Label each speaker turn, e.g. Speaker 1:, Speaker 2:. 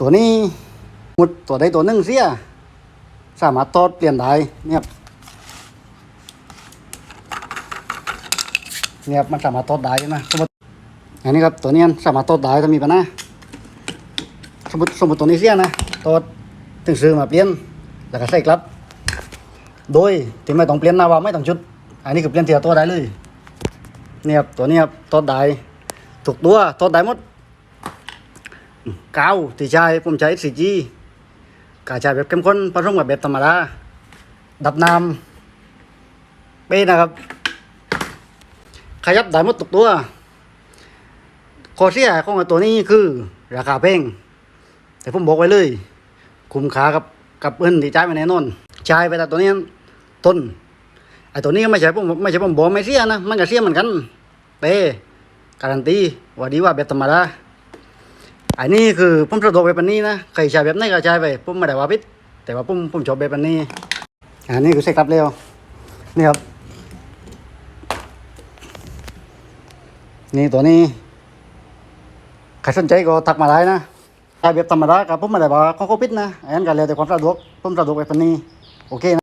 Speaker 1: ตัวนี้หมุดตัวใดตัวหนึ่งเสีย สามารถตอดเปลี่ยนได้เนี่ยบเนี่ยบมันสามารถตอดได้นะสมมติอันนี้ครับตัวนี้สามารถตอดได้ถ้ามีปัญหาสมมติสมมติตัวนี้เสียนะตอดถึงซื้อมาเปลี่ยนแล้วก็ใส่กลับ โดยที่ไม่ต้องเปลี่ยนหน้าวาไม่ต้องชุด อันนี้คือเปลี่ยนเทียตัวได้เลยเนี่ยครับตัวนี้ครับตอดได้ถูกตัวตอดได้หมด กาวที่ใช้ผมใช้ 4G กาใช้แบบเข้มข้นผสมกับแบบธรรมดาดับน้ำเป้นะครับ ขยับได้หมดทุกตัวข้อเสียของไอตัวนี้คือราคาแพงแต่ผมบอกไว้เลย คุ้มค่ากับกับเงินที่จ่ายไปแน่นอนจ่ายไปแต่ตัวนี้ต้นไอ้ตัวนี้ก็ไม่ใช่ผมไม่ใช่ผมบอกไม่เสียนะมันก็เสียเหมือนกันแต่การันตีว่าดีว่าแบบธรรมดา อันนี้คือผมสะดวกแบบนี้นะใครใช้แบบไหนก็ใช้ไปผมไม่ได้ว่าพิษแต่ว่าผมผมชอบแบบนี้ อันนี้คือเซ็กตับเร็วนี่ครับนี่ตัวนี้ใครสนใจก็ทักมาได้นะใช้แบบธรรมดากับผมไม่ได้ว่าเขาเขาพิษนะอันนั้นก็แล้วแต่ความสะดวกผมสะดวกแบบนี้โอเคนะ